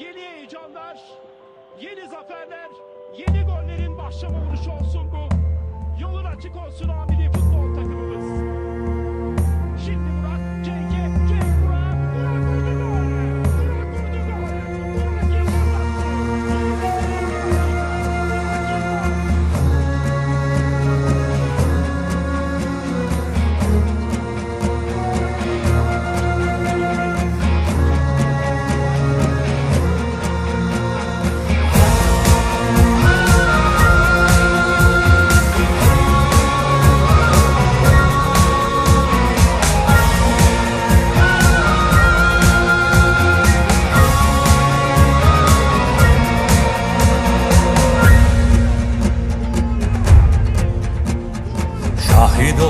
Yeni heyecanlar, yeni zaferler, yeni gollerin başlama vuruşu olsun bu. Yolun açık olsun amili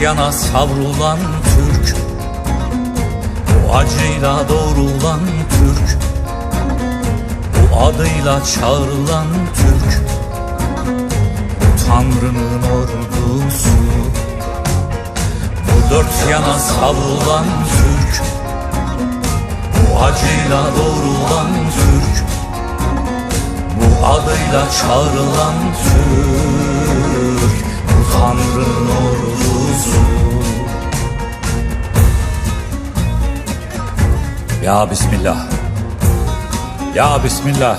yana savrulan Türk. Bu acıyla doğrulan Türk. Bu adıyla çağrılan Türk. Bu Tanrı'nın ordusu. Bu dört yana savrulan Türk. Bu acıyla doğrulan Türk. Bu adıyla çağrılan Türk. Bu Tanrı'nın ordusu Ya Bismillah. Ya Bismillah.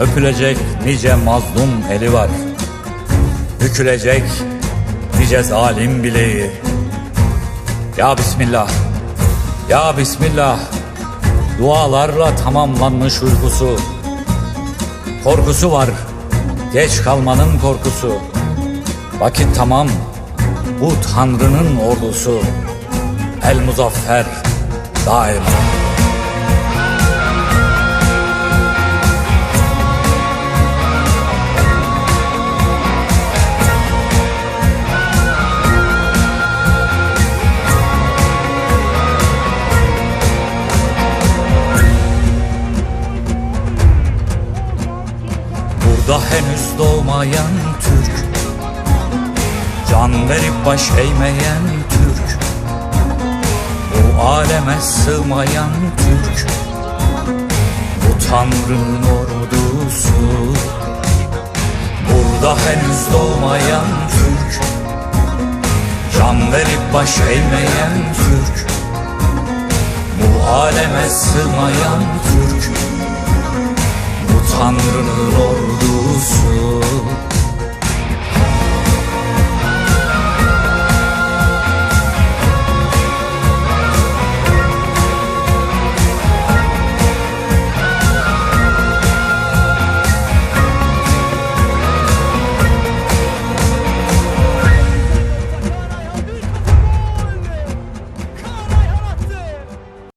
Öpülecek nice mazlum eli var. Bükülecek nice zalim bileği. Ya Bismillah. Ya Bismillah. Dualarla tamamlanmış uykusu. Korkusu var. Geç kalmanın korkusu. Vakit tamam Bu Tanrı'nın ordusu El muzaffer Daima. Burada henüz doğmayan Türk Can verip baş eğmeyen Türk. Bu aleme sığmayan Türk. Bu Tanrı'nın ordusu. Burada henüz doğmayan Türk. Can verip baş eğmeyen Türk. Bu aleme sığmayan Türk. Bu Tanrı'nın ordusu